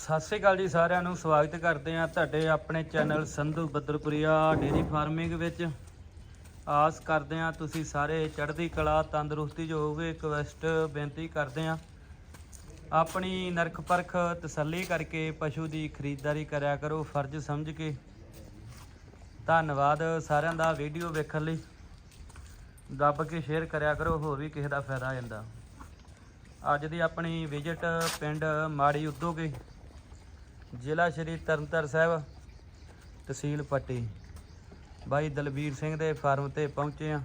ਸਤਿ ਸ਼੍ਰੀ ਅਕਾਲ ਜੀ ਸਾਰਿਆਂ ਨੂੰ, ਸਵਾਗਤ ਕਰਦੇ ਹਾਂ ਤੁਹਾਡੇ ਆਪਣੇ channel Sandhu Badarpuria dairy farming ਵਿੱਚ। ਆਸ ਕਰਦੇ ਹਾਂ ਤੁਸੀਂ ਸਾਰੇ ਚੜ੍ਹਦੀ ਕਲਾ, ਤੰਦਰੁਸਤੀ ਜੋ ਹੋਵੇ ਰਿਕਵੈਸਟ ਬੇਨਤੀ ਕਰਦੇ ਹਾਂ। ਆਪਣੀ ਨਰਖ ਪਰਖ ਤਸੱਲੀ ਕਰਕੇ ਪਸ਼ੂ ਦੀ ਖਰੀਦਦਾਰੀ ਕਰਿਆ ਕਰੋ, ਫਰਜ਼ ਸਮਝ ਕੇ। ਧੰਨਵਾਦ ਸਾਰਿਆਂ ਦਾ ਵੀਡੀਓ ਵੇਖਣ ਲਈ। ਦੱਬ ਕੇ ਸ਼ੇਅਰ ਕਰਿਆ ਕਰੋ, ਹੋਰ ਵੀ ਕਿਸੇ ਦਾ ਫਾਇਦਾ ਆ ਜਾਂਦਾ। ਅੱਜ ਦੀ ਆਪਣੀ ਵਿਜ਼ਿਟ ਪਿੰਡ ਮਾੜੀ ਉਦੋਗੇ। ਜ਼ਿਲ੍ਹਾ ਸ਼੍ਰੀ ਤਰਨਤਾਰਨ ਸਾਹਿਬ, ਤਹਿਸੀਲ ਪੱਟੀ। ਬਾਈ ਦਲਬੀਰ ਸਿੰਘ ਦੇ ਫਾਰਮ ਤੇ ਪਹੁੰਚੇ ਆ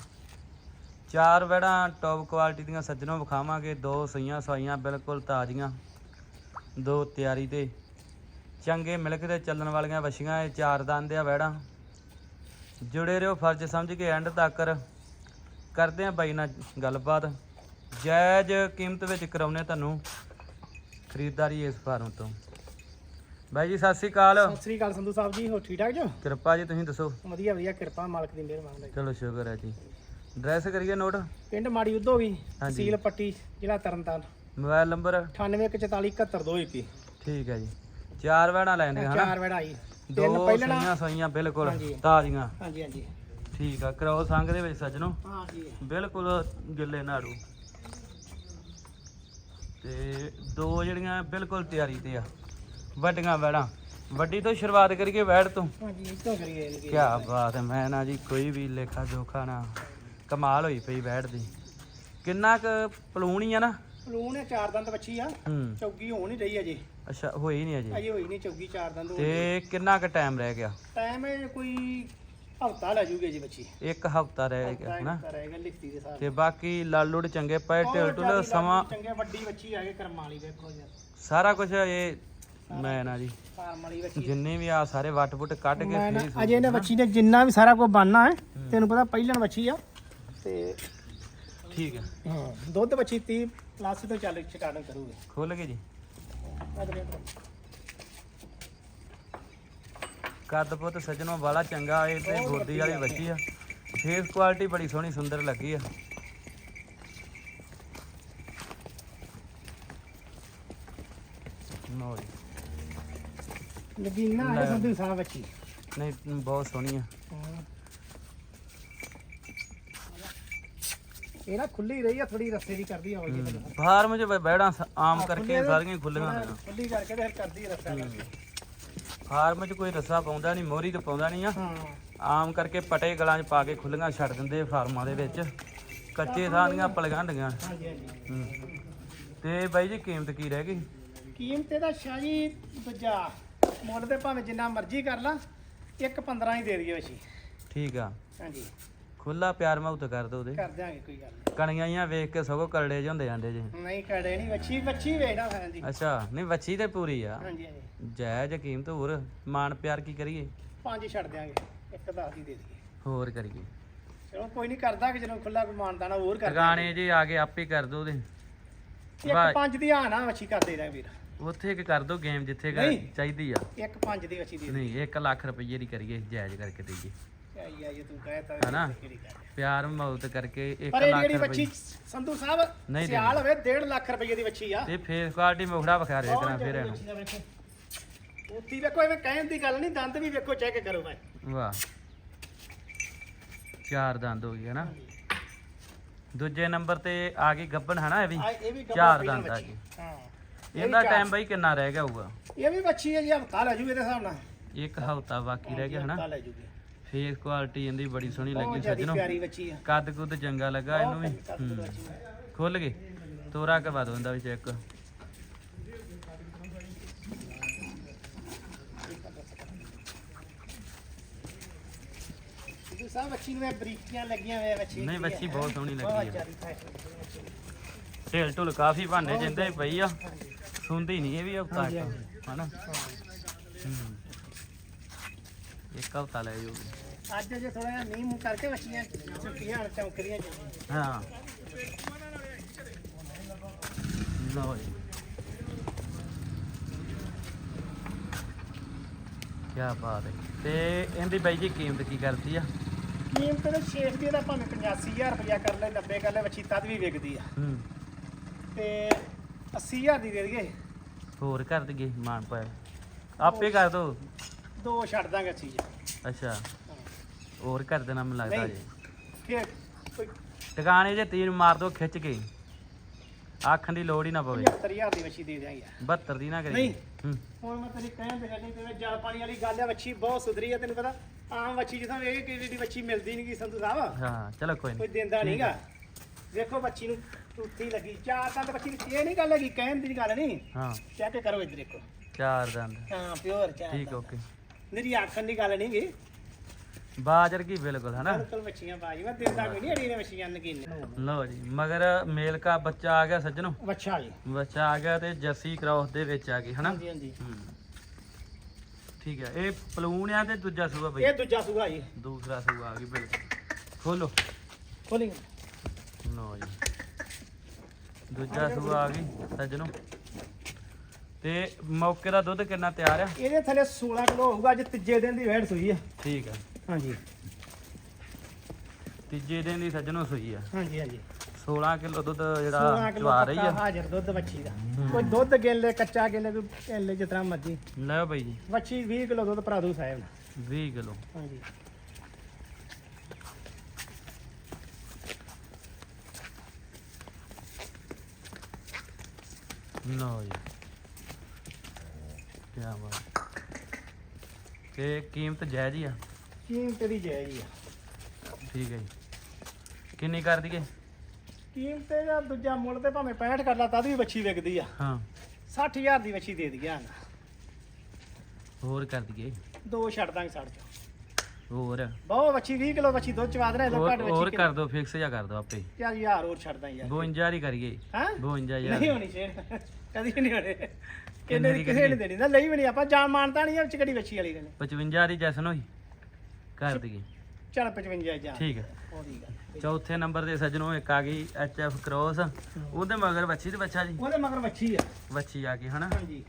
ਚਾਰ ਵੜਾਂ ਟੌਪ ਕੁਆਲਿਟੀ ਦੀਆਂ ਸੱਜਣੋਂ ਵਿਖਾਵਾਂਗੇ। ਦੋ ਸਈਆਂ ਸਵਾਈਆਂ ਬਿਲਕੁਲ ਤਾਜ਼ੀਆਂ, ਦੋ ਤਿਆਰੀ ਤੇ। ਚੰਗੇ ਮਿਲਕ ਦੇ ਚੱਲਣ ਵਾਲੀਆਂ ਵਛੀਆਂ ਇਹ ਚਾਰ ਦੰਦ ਆ ਵੜਾਂ ਜੁੜੇ ਰਹੋ ਫਰਜ਼ ਸਮਝ ਕੇ ਐਂਡ ਤੱਕ। ਕਰਦੇ ਆ ਬਾਈ ਨਾਲ ਗੱਲਬਾਤ। ਜਾਇਜ਼ ਕੀਮਤ ਵਿੱਚ ਕਰਾਉਨੇ ਤੁਹਾਨੂੰ ਖਰੀਦਦਾਰੀ ਇਸ ਫਾਰਮ ਤੋਂ। ਬਾਈ ਜੀ ਸਤਿ ਸ੍ਰੀ ਅਕਾਲ। ਸਤਿ ਸ੍ਰੀ ਅਕਾਲ ਸੰਧੂ ਸਾਹਿਬ ਜੀ ਹੋ ਠੀਕ ਠਾਕ ਜੋ? ਕਿਰਪਾ ਜੀ ਤੁਸੀਂ ਦੱਸੋ। ਵਧੀਆ ਵਧੀਆ ਕਿਰਪਾ ਮਾਲਕ ਦੀ ਮਿਹਰਬਾਨੀ ਦਾ ਜੀ। ਚਲੋ ਸ਼ੁਕਰ ਹੈ ਜੀ। ਐਡਰੈਸ ਕਰੀਏ ਨੋਟ? ਪਿੰਡ ਮਾੜੀ ਉਦੋਂ ਵੀ ਹਾਂਜੀ। ਤਹਿਸੀਲ ਪੱਟੀ ਜ਼ਿਲ੍ਹਾ ਤਰਨਤਾਰਨ। Mobile number? 9844471221 ਠੀਕ ਹੈ ਜੀ। ਚਾਰ ਵੈਣਾ ਲੈਣੇ ਹਨਾ? ਚਾਰ ਵੜਾ ਜੀ। ਦੋ ਤਿੰਨ ਪਹਿਲਣਾ। ਸਈਆਂ ਸਈਆਂ ਬਿਲਕੁਲ। ਹਾਂਜੀ। ਤਾਜ਼ੀਆਂ। ਹਾਂਜੀ ਹਾਂਜੀ। ਠੀਕ ਆ ਕਰੋ ਸੰਗ ਦੇ ਵਿੱਚ ਸੱਜਣੋ। ਹਾਂ ਜੀ। ਬਿਲਕੁਲ ਗਿੱਲੇ ਨਾੜੂ। ਤੇ ਦੋ ਜਿਹੜੀਆਂ ਬਿਲਕੁਲ ਤਿਆਰੀ ਤੇ ਆ। ਵੱਡੀਆਂ ਵੈੜਾਂ। ਵੱਡੀ ਤੋਂ ਸ਼ੁਰੂਆਤ ਕਰੀਏ ਵੈੜ ਤੋਂ। ਹਾਂਜੀ ਕਰੀਏ ਕੀ ਬਾਤ ਹੈ ਮੈਂ ਨਾ ਜੀ ਕੋਈ ਵੀ ਲੇਖਾ ਜੋਖਾ ਨਾ ਕਮਾਲ ਹੋਈ ਪਈ ਵੈੜ ਦੀ। ਕਿੰਨਾ ਕੁ ਪਲੂਣੀ ਆ ਨਾ। ਲੂਣ ਹੈ ਚਾਰ ਦੰਦ ਬੱਚੀ ਆ। ਹੂੰ। ਚੌਗੀ ਹੀ ਰਹੀ ਅਜੇ। ਅੱਛਾ ਹੋਈ ਨਹੀਂ ਅਜੇ। ਅਜੇ ਹੋਈ ਨਹੀਂ ਚੌਗੀ ਚਾਰ ਦੰਦ ਹੋਣ ਤੇ ਕਿੰਨਾ ਕੁ ਟਾਈਮ ਰਹਿ ਗਿਆ? ਟਾਈਮ ਹੈ ਕੋਈ ਹਫਤਾ ਲੈ ਜੂਗੇ ਜੀ ਬੱਚੀ ਇੱਕ ਹਫਤਾ ਰਹਿ ਗਿਆ ਹਨਾ? ਰਹੇਗਾ ਲਿਖਤੀ ਦੇ ਸਾਥ ਤੇ ਬਾਕੀ ਲਾਲੂੜ ਚੰਗੇ ਪਏ ਢਿਲ ਢੁਲ ਸਮਾਂ ਚੰਗੇ ਵੱਡੀ ਬੱਚੀ ਆ ਗਏ ਕਰਮ ਵਾਲੀ ਵੇਖੋ ਯਾਰ। ਸਾਰਾ ਕੁਝ ਇਹ ਮੈਂ ਨਾ ਜੀ। ਫਾਰਮ ਵਾਲੀ ਬੱਚੀ ਜਿੰਨੇ ਵੀ ਆ ਸਾਰੇ ਵੱਟ ਵੁੱਟ ਕੱਢ ਕੇ ਮੈਂ ਨਾ ਫੇਰ ਅਜੇ ਇਹਨੇ ਬੱਚੀ ਨੇ ਜਿੰਨਾ ਵੀ ਸਾਰਾ ਕੁਝ ਬਣਨਾ ਹੈ ਤੈਨੂੰ ਪਤਾ ਪਹਿਲਣ ਬੱਚੀ ਆ। ਤੇ ਠੀਕ ਹੈ। ਹਾਂ ਦੁੱਧ ਬੱਚੀ 30 ਪਲੱਸ ਤੋਂ ਚੱਲ ਸਟਾਰਟ ਕਰੂਗੇ। ਖੁੱਲ ਗਏ ਜੀ। ਦੇ। ਕੱਦ ਪੁੱਤ ਸੱਜਣੋਂ ਵਾਲਾ ਚੰਗਾ ਇਹ ਤੇ ਗੋਦੀ ਵਾਲੀ ਬੱਚੀ ਆ। ਫੇਸ ਕੁਆਲਿਟੀ ਬੜੀ ਸੋਹਣੀ ਸੁੰਦਰ ਲੱਗੀ ਆ ਨੋ ਜੀ ਲੱਗੀ ਨਾ ਇਹ ਸੰਧੂ ਸਾਹਿਬ ਬੱਚੀ। ਨਹੀਂ ਬਹੁਤ ਸੋਹਣੀ ਆ। ਹਾਂ। ਇਹ ਨਾ ਖੁੱਲੀ ਰਹੀ ਆ ਥੋੜੀ ਰਸਤੇ ਦੀ ਕਰਦੀ ਆ ਹੋਈ ਜੀ ਫਾਰਮ 'ਚ ਬੈੜਾਂ ਆਮ ਕਰਕੇ ਸਾਰੀਆਂ ਖੁੱਲੀਆਂ ਹੁੰਦੀਆਂ ਖੁੱਲੀ ਕਰਕੇ ਤੇ ਫਿਰ ਕਰਦੀ ਰਸਤਾ ਫਾਰਮ 'ਚ ਕੋਈ ਰੱਸਾ ਪਾਉਂਦਾ ਨਹੀਂ ਮੋਰੀ ਤੇ ਪਾਉਂਦਾ ਨਹੀਂ ਆ। ਆਮ ਕਰਕੇ ਪਟੇ ਗਲਾਂ 'ਚ ਪਾ ਕੇ ਖੁੱਲੀਆਂ ਛੱਡ ਦਿੰਦੇ ਫਾਰਮਾਂ ਦੇ ਵਿੱਚ। ਕੱਚੇ ਥਾਂ ਦੀਆਂ ਪਲਗਾਂ ਡੀਆਂ ਹਾਂਜੀ ਹਾਂਜੀ। ਹੂੰ। ਤੇ ਬਾਈ ਜੀ ਕੀਮਤ ਕੀ ਰਹਿ ਗਈ? ਕੀਮਤ ਇਹਦਾ ਸ਼ਾਹੀ ਦੂਜਾ ਮੁੱਲ ਤੇ ਭਾਵੇਂ ਜਿੰਨਾ ਮਰਜ਼ੀ ਕਰ ਲਾ ਇੱਕ 15 ਹੀ ਦੇ ਦਈਏ ਬੱਚੀ ਠੀਕ ਆ। ਹਾਂਜੀ। ਖੁੱਲਾ ਪਿਆਰ ਮੌਤ ਕਰ ਦੋ ਉਹਦੇ। ਕਰ ਦਿਆਂਗੇ ਕੋਈ ਗੱਲ ਨੀ। ਕਣੀਆਂ ਜਿਹੀਆਂ ਵੇਖ ਕੇ ਸਗੋਂ ਕਰੜੇ ਜਿਹੇ ਹੁੰਦੇ ਜਾਂਦੇ ਜੀ। ਨਹੀਂ ਕੜੇ ਨਹੀਂ ਬੱਚੀ ਵੇਖਦਾ ਹਾਂ ਜੀ। ਅੱਛਾ ਨਹੀਂ ਵੱਛੀ ਤੇ ਪੂਰੀ ਆ। ਹਾਂਜੀ ਹਾਂਜੀ। ਜਾਇਜ਼ ਕੀਮਤ ਹੋਰ। ਮਾਨ ਪਿਆਰ ਕੀ ਕਰੀਏ? ਪੰਜ ਛੱਡ ਦਿਆਂਗੇ ਇੱਕ ਦਸ ਹੀ ਦੇ ਦਈਏ। ਹੋਰ ਕਰੀਏ। ਚਲੋ ਕੋਈ ਨਹੀਂ ਕਰਦਾ ਕਿ ਜਦੋਂ ਖੁੱਲਾ ਮਾਨਦਾਨਾ ਹੋਰ ਕਰ ਟਿਕਾਣੇ ਜੇ ਆ ਕੇ ਆਪੇ ਕਰ ਦੋ ਉਹਦੇ। ਇੱਕ ਪੰਜ ਦੀ ਆ ਨਾ ਬੱਚੀ ਕਰ ਦੇ ਦਾਂ ਵੀਰ। ਉੱਥੇ ਇੱਕ ਕਰ ਦੋ ਗੇਮ ਜਿੱਥੇ ਕੁ ਨਹੀਂ। ਚਾਹੀਦੀ ਆ। ਇੱਕ ਪੰਜ ਦੀ ਬੱਚੀ ਦੇ। ਦੇ ਨਹੀਂ 1 ਲੱਖ ਰੁਪਏ ਦੀ ਕਰੀਏ ਜਾਇਜ਼ ਕਰਕੇ ਦੇਈਏ। ਆਈ ਆ ਜੇ ਤੂੰ ਕਹੇ ਤਾਂ ਹਨਾ? ਪਿਆਰ ਮੌਤ ਕਰਕੇ 1 ਪਰ ਇਹ ਲੱਖ ਜਿਹੜੀ ਰੁਪਏ ਬੱਚੀ ਸੰਧੂ ਸਾਹਿਬ ਨਹੀਂ ਸਿਆਲ ਹੋਵੇ 1.5 ਲੱਖ ਰੁਪਏ ਦੀ ਬੱਚੀ ਆ। ਇਹ ਫੇਸ ਕੁਆਲਿਟੀ ਮੁਖੜਾ ਵਿਖਾ ਰਿਹਾ ਕਰਾਂ ਬਹੁਤ ਫਿਰ ਇਹਨੂੰ। ਉੱਤੀ ਵੇਖੋ। ਐਵੇਂ ਕਹਿਣ ਦੀ ਗੱਲ ਨਹੀਂ ਦੰਦ ਵੀ ਵੇਖੋ ਚੈੱਕ ਕਰੋ ਭਾਈ। ਵਾਹ। ਚਾਰ ਦੰਦ ਹੋ ਗਏ ਹਨਾ? ਦੂਜੇ ਨੰਬਰ ਤੇ ਆ ਗਈ ਗੱਬਨ ਹਨਾ ਇਹ ਵੀ? ਆ ਇਹ ਵੀ ਗੱਭਣ ਚਾਰ ਦੰਦ ਆ। ਗਏ। ਹਾਂ। ਇਹਦਾ ਟਾਈਮ ਬਾਈ ਕਿੰਨਾ ਰਹਿ ਗਿਆ ਹੋਊਗਾ? ਇਹ ਵੀ ਬੱਚੀ ਹੈ ਜੀ ਹਫਤਾ ਲੈ ਜੂ ਇਹਦੇ ਹਿਸਾਬ ਨਾਲ। ਇੱਕ ਹਫ਼ਤਾ ਬਾਕੀ ਰਹਿ ਗਿਆ ਹਨਾ? ਹਫਤਾ ਲੈ ਜੂਗੀ। ਫੇਸ ਕੁਆਲਿਟੀ ਇਹਦੀ ਬੜੀ ਸੋਹਣੀ ਬਹੁਤ ਲੱਗੀ ਜਿਆਦੀ ਸੱਜਣੋ। ਪਿਆਰੀ ਬੱਚੀ ਆ। ਕੱਦ ਕੁੱਦ ਚੰਗਾ ਲੱਗਾ ਇਹਨੂੰ ਵੀ। ਹੂੰ। ਖੁੱਲ ਗਏ ਤੋਰਾ ਕਰਵਾ ਦੋ ਇਹਦਾ ਵੀ ਚੈੱਕ ਸੰਧੂ ਸਾਹਿਬ ਬੱਚੀ ਨੂੰ ਇਹ ਬਰੀਕੀਆਂ ਲੱਗੀਆਂ ਹੋਈਆਂ ਬੱਚੀ ਨਹੀਂ ਬੱਚੀ ਬਹੁਤ ਸੋਹਣੀ ਲੱਗੀ ਆ। ਢੇਲ ਢੁਲ ਕਾਫੀ ਭਾਂਡੇ ਜਿੰਦੇ ਪਈ ਆ। ਸੁਣਦੀ ਨਹੀਂ ਇਹ ਵੀ ਹਫ਼ਤਾ ਹਾਂਜੀ, ਇੱਕ ਹਨਾ? ਹੂੰ। ਇੱਕ ਹਫ਼ਤਾ ਲੈ ਜਾਊਗੀ। ਅੱਜ ਜੇ ਥੋੜਾ ਜਿਹਾ ਮੂੰਹ ਕਰਕੇ ਬੱਚੀਆਂ ਛੁੱਟੀਆਂ ਹੁਣ ਚੌਂਕਦੀਆਂ ਜਾਂਦੀਆਂ ਹਾਂ। ਲਓ ਜੀ। ਕੀ ਬਾਤ ਹੈ। ਤੇ ਇਹਦੀ ਬਾਈ ਜੀ ਕੀਮਤ ਕੀ ਕਰਦੀ ਆ? ਕੀਮਤ ਤੇ ਸ਼ੇਖ ਦੀ ਦਾ ਭਾਵੇਂ 85000 ਰੁਪਇਆ ਕਰ ਲੈ 90 ਕਰ ਲੈ ਬੱਚੀ ਤਦ ਵੀ ਵਿਕਦੀ ਆ। ਹੂੰ। ਤੇ 80000 ਦੀ ਦੇ ਦਈਏ। ਹੋਰ ਕਰ ਦਈਏ ਮਾਨ ਪਾਇਆ। ਆਪੇ ਕਰ ਦੋ। ਦੋ ਛੱਡ ਦਾਂਗੇ ਚੀਜ਼ ਅੱਛਾ। ਹੋਰ ਕਰ ਦੇਣਾ ਮੈਨੂੰ ਲੱਗਦਾ ਨਹੀਂ। ਜੇ ਫੇਰ ਕੋਈ ਟਿਕਾਣੇ ਜੇ ਤੀਨ ਮਾਰ ਦੋ ਖਿੱਚ ਕੇ। ਆਖਣ ਦੀ ਲੋੜ ਹੀ ਨਾ ਪਵੇ। 75000 ਦੀ ਵੱਛੀ ਦੇ ਦਿਆਂਗੇ। 72 ਦੀ ਨਾ ਕਰੀ ਨਹੀਂ। ਹੂੰ। ਹੁਣ ਮੈਂ ਤੇਰੀ ਕਹਿਣ ਤੇ ਗੱਡੀ ਤੇ ਜਲ ਪਾਣੀ ਵਾਲੀ ਗੱਲ ਆ ਵੱਛੀ ਬਹੁਤ ਸੁਧਰੀ ਆ ਤੈਨੂੰ ਪਤਾ ਆਮ ਵੱਛੀ ਜਿੱਥੋਂ ਵੇਖ ਕਿਹੜੀ ਵੱਛੀ ਮਿਲਦੀ ਨਹੀਂ ਸੰਧੂ ਸਾਹਿਬ। ਹਾਂ ਚਲੋ ਕੋਈ ਕੋਈ ਨਹੀਂ ਦਿੰਦਾ ਨਹੀਂਗਾ ਵੇਖੋ ਬੱਚੀ ਨੂੰ ਟੁੱਟੀ ਲੱਗੀ। ਚਾਰ ਦੰਦ ਬੱਚੀ ਦੀ ਇਹ ਨਹੀਂ ਗੱਲ ਹੈਗੀ ਕਹਿਣ ਦੀ ਗੱਲ ਨਹੀਂ। ਹਾਂ। ਚੈੱਕ ਕਰੋ ਇੱਧਰ ਦੇਖੋ। ਚਾਰ ਦੰਦ। ਹਾਂ ਪਿਓਰ ਚਾਰ ਠੀਕ ਦੰਦ। ਓਕੇ ਮੇਰੀ ਆਖਣ ਦੀ ਗੱਲ ਨਹੀਂ ਗੀ ਬਾਜਰ ਕੀ ਬਿਲਕੁਲ ਹਨਾ? ਬਿਲਕੁਲ ਬੱਚੀਆਂ ਬਾਜੀ ਮੈਂ ਦਿੰਦਾ ਕੋਈ ਨਹੀਂ ਅੜੀ ਨੇ ਬੱਚੀਆਂ ਨਗੀਨੇ ਲਓ ਜੀ ਮਗਰ ਮੇਲ ਕਾ ਬੱਚਾ ਆ ਗਿਆ ਸੱਜਣੋ। ਬੱਚਾ ਜੀ ਬੱਚਾ ਆ ਗਿਆ ਤੇ ਜੱਸੀ ਕ੍ਰਾਸ ਦੇ ਵਿੱਚ ਆ ਗਈ ਹਨਾ? ਹਾਂਜੀ ਹਾਂਜੀ। ਹੂੰ। ਠੀਕ ਹੈ ਇਹ ਪਲੂਨ ਆ ਤੇ ਦੂਜਾ ਸੂਆ ਬਈ? ਇਹ ਦੂਜਾ ਸੂਆ ਜੀ। ਦੂਸਰਾ ਸੂਆ ਆ ਗਈ ਬਿਲਕੁਲ। ਖੋਲੋ। ਖੋਲੀ। ਲਓ ਜੀ। ਦੂਜਾ ਸੂਆ ਆ ਗਈ ਸੱਜਣੋ। ਤੇ ਮੌਕੇ ਦਾ ਦੁੱਧ ਕਿੰਨਾ ਤਿਆਰ ਆ? ਇਹਦੇ ਥੱਲੇ 16 ਕਿਲੋ ਹੋਊਗਾ ਅੱਜ ਤੀਜੇ ਦਿਨ ਦੀ ਵੈੜ ਸੂਈ ਆ। ਠੀਕ ਆ। ਹਾਂਜੀ। ਤੀਜੇ ਦਿਨ ਦੀ ਸੱਜਣੋ ਸੂਈ ਆ। ਹਾਂਜੀ ਹਾਂਜੀ। 16 ਕਿਲੋ ਦੁੱਧ 16 ਜਿਹੜਾ ਕਿਲੋ ਚਵਾ ਰਹੀ ਪੱਕਾ ਆ ਹਾਜ਼ਰ ਦੁੱਧ ਵੱਛੀ ਦਾ। ਕੋਈ ਦੁੱਧ ਗੇਲੇ ਕੱਚਾ ਗੇਲੇ ਕੋਈ ਗੇਲੇ ਜਿਸ ਤਰ੍ਹਾਂ ਮਰਜ਼ੀ। ਲਓ ਬਈ ਜੀ। ਵੱਛੀ 20 ਕਿਲੋ ਦੁੱਧ ਭਰਾ ਦੂ ਸਾਹਿਬ ਨੇ 20 ਕਿਲੋ। ਹਾਂਜੀ। ਲਓ ਜੀ ਕੀ ਬਾਤ ਤੇ ਕੀਮਤ ਜਾਇਜ਼ ਹੀ ਆ ਕੀਮਤ ਦੀ ਜਾਇਜ਼ ਆ ਠੀਕ ਹੈ ਜੀ ਕਿੰਨੀ ਕਰ ਦਈਏ ਕੀਮਤ ਦਾ ਦੂਜਾ ਮੁੱਲ ਤੇ ਭਾਵੇਂ 65 ਕਰ ਲਾ ਤਦ ਵੀ ਵੱਛੀ ਵਿਕਦੀ ਆ ਹਾਂ 60000 ਦੀ ਵੱਛੀ ਦੇ ਦਈਏ ਹੋਰ ਕਰ ਦਈਏ ਦੋ ਛੱਡ ਦਾਂਗੇ ਛੱਡ ਚ ਹੋਰ। ਬਹੁਤ ਵੱਛੀ 20 ਕਿਲੋ ਵੱਛੀ ਦੁੱਧ ਚਵਾ ਦੇਣਾ ਇਹਦਾ ਹੋਰ ਘੱਟ ਹੋਰ ਵੱਛੀ ਕਰ ਦੋ ਫਿਕਸ ਜਾਂ ਕਰ ਦੋ ਆਪੇ। ਚੱਲ ਯਾਰ ਹੋਰ ਛੱਡ ਦਾਂ ਯਾਰ। 52 ਹੀ ਕਰੀਏ। ਹਾਂ? 52 ਨਹੀਂ ਯਾਰ। ਹੋਣੀ ਛੇੜ ਕਦੀ ਨਹੀਂ ਹੋਣੇ। ਕਿੰਨੇ ਦੀ ਕਿਸੇ ਨੇ ਦੇਣੀ? ਨਾ ਲਈ ਵੀ ਨਹੀਂ ਆਪਾਂ ਜਾਨ ਮਾਨਤਾ ਨਹੀਂ ਇਹ ਚ ਕਿਹੜੀ ਵੱਛੀ ਵਾਲੀ ਗੱਲ 55 ਦੀ ਜੈਸਨ ਹੋਈ। ਕਰ ਦਈਏ ਚੱਲ 55 ਜਾ ਠੀਕ ਹੈ ਉਹਦੀ ਗੱਲ ਚੌਥੇ ਨੰਬਰ ਦੇ ਸੱਜਣੋ ਇੱਕ ਆ ਗਈ ਐਚ ਐਫ ਕ੍ਰੋਸ ਉਹਦੇ ਮਗਰ ਵੱਛੀ ਤੇ ਬੱਚਾ ਜੀ? ਉਹਦੇ ਮਗਰ ਵੱਛੀ ਆ। ਵੱਛੀ ਆ ਗਈ ਹਨਾ? ਹਾਂਜੀ।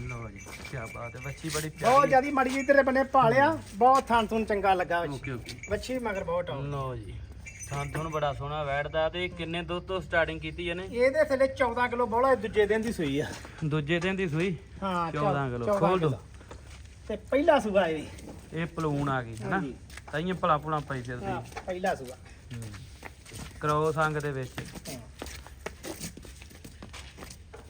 ਲਓ ਜੀ ਕੀ ਬਾਤ ਹੈ ਵੱਛੀ ਬੜੀ ਬਹੁਤ ਪਿਆਰੀ ਜਿਆਦੀ ਮੜੀ ਜੀ ਤੇਰੇ ਬੰਨੇ ਪਾਲਿਆ ਬਹੁਤ ਥਾਂ ਤੁਹਾਨੂੰ ਚੰਗਾ ਲੱਗਾ ਵੱਛੀ। Okay okay. ਵੱਛੀ ਮਗਰ ਬਹੁਤ ਟੌਪ ਲਓ ਜੀ ਥਾਂ ਤੁਹਾਨੂੰ ਬੜਾ ਸੋਹਣਾ ਵੈੜਦਾ ਤੇ ਕਿੰਨੇ ਦੁੱਧ ਤੋਂ ਸਟਾਰਟਿੰਗ ਕੀਤੀ ਇਹਨੇ? ਇਹਦੇ ਥੱਲੇ 14 ਕਿਲੋ ਬੋਲਾ ਦੂਜੇ ਦਿਨ ਦੀ ਸੂਈ ਆ। ਦੂਜੇ ਦਿਨ ਦੀ ਸੂਈ? ਹਾਂ 14 ਕਿਲੋ 14 ਖੋਲ ਦੋ। ਤੇ ਪਹਿਲਾ ਸੂਆ ਇਹ ਇਹ ਪਲੂਣ ਆ ਗਈ ਹਨਾ? ਹਾਂਜੀ। ਤਾਈਆਂ ਭਲਾ ਭੁਲਾ ਪਈ ਫਿਰਦੀ। ਹਾਂ ਪਹਿਲਾ ਸੂਆ। ਕ੍ਰੋਸ ਅੰਗ ਦੇ ਵਿੱਚ।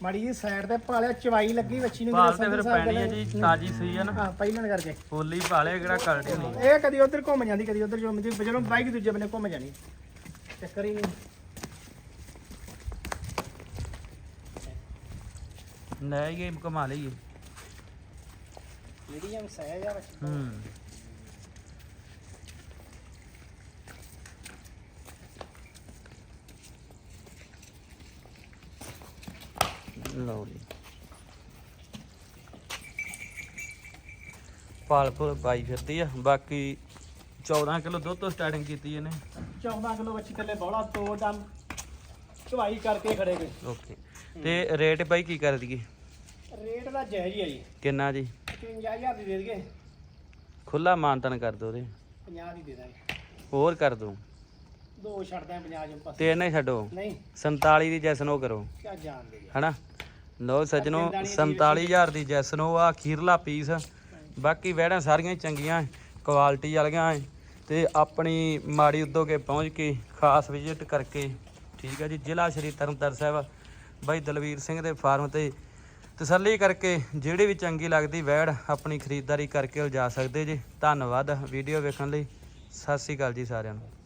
ਮਾੜੀ ਜੀ ਸਾਈਡ ਤੇ ਪਾਲਿਆ ਚਵਾਈ ਲੱਗੀ ਵੱਛੀ ਨੂੰ ਕਿਤੇ ਤੇ ਫਿਰ ਪੈਣੀ ਹੈ ਜੀ ਤਾਜੀ ਸੂਈ ਹੈ ਨਾ। ਹਾਂ ਪਹਿਲਾਂ ਕਰਕੇ। ਪੋਲੀ ਭਾਲੇ ਕਿਹੜਾ ਕਰਦੀ ਨਹੀਂ। ਇਹ ਕਦੀ ਉਧਰ ਘੁੰਮ ਜਾਂਦੀ ਕਦੀ ਉਧਰ ਘੁੰਮ ਜਾਂਦੀ ਜਦੋਂ ਬਾਈਕ ਦੂਜੇ ਬੰਨੇ ਘੁੰਮ ਜਾਣੀ ਚੱਕਰ ਹੀ ਨਹੀਂ। ਲੈ ਗਏ ਕਮਾ ਲਈਏ। ਮੀਡੀਅਮ ਸਾਈਜ਼ ਆ ਵੱਛੀ। ਹੂੰ। ਲਓ ਜੀ। ਪਾਲ ਪੁਰ ਪਾਈ ਫਿਰਦੀ ਆ। ਬਾਕੀ 14 ਕਿਲੋ ਦੁੱਧ ਤੋਂ ਸਟਾਰਟਿੰਗ ਕੀਤੀ ਇਹਨੇ। 14 ਕਿਲੋ ਵੱਛੀ ਥੱਲੇ ਬੋਲਾ ਦੋ ਦਮ ਚਵਾਈ ਕਰਕੇ ਖੜੇ ਗਏ ਓਕੇ। ਤੇ ਰੇਟ ਬਾਈ ਕੀ ਕਰ ਦਈਏ? ਰੇਟ ਦਾ ਜਾਇਜ਼ ਹੀ ਆ ਜੀ। ਕਿੰਨਾ ਜੀ? 55000 ਦੀ ਦੇ ਦਈਏ। ਖੁੱਲਾ ਮਾਨਤਨ ਕਰ ਦੋ ਉਹਦੇ। 50 ਦੀ ਦੇ ਦਾਂਗੇ। ਹੋਰ ਕਰ ਦੋ ਦੋ ਛੱਡਦੇ ਆ 50 ਜੋ ਪਾਸੇ ਤੇ ਨਹੀਂ ਛੱਡੋ। ਨਹੀਂ। 47 ਦੀ ਜੈਸਨੋ ਕਰੋ। ਕਿਆ ਜਾਣ ਦੇ। ਹਨਾ? ਲਓ ਸੱਜਣੋ 47000 ਦੀ ਜੈਸਨੋ ਆ ਅਖੀਰਲਾ ਪੀਸ। ਬਾਕੀ ਵਹਿੜਾਂ ਸਾਰੀਆਂ ਚੰਗੀਆਂ ਕੁਆਲਿਟੀ ਵਾਲੀਆਂ ਤੇ ਆਪਣੀ ਮਾੜੀ ਉਦੋਂ ਕੇ ਪਹੁੰਚ ਕੇ ਖਾਸ ਵਿਜ਼ਿਟ ਕਰਕੇ ਠੀਕ ਹੈ ਜੀ ਜ਼ਿਲ੍ਹਾ ਸ਼੍ਰੀ ਤਰਨਤਾਰਨ ਸਾਹਿਬ ਬਾਈ ਦਲਵੀਰ ਸਿੰਘ ਦੇ ਫਾਰਮ ਤੇ ਤਸੱਲੀ ਕਰਕੇ ਜਿਹੜੀ ਵੀ ਚੰਗੀ ਲੱਗਦੀ ਵੈੜ ਆਪਣੀ ਖਰੀਦਦਾਰੀ ਕਰਕੇ ਲਿਜਾ ਸਕਦੇ ਜੀ। ਧੰਨਵਾਦ ਵੀਡੀਓ ਵੇਖਣ ਲਈ। ਸਤਿ ਸ੍ਰੀ ਅਕਾਲ ਜੀ ਸਾਰਿਆਂ ਨੂੰ।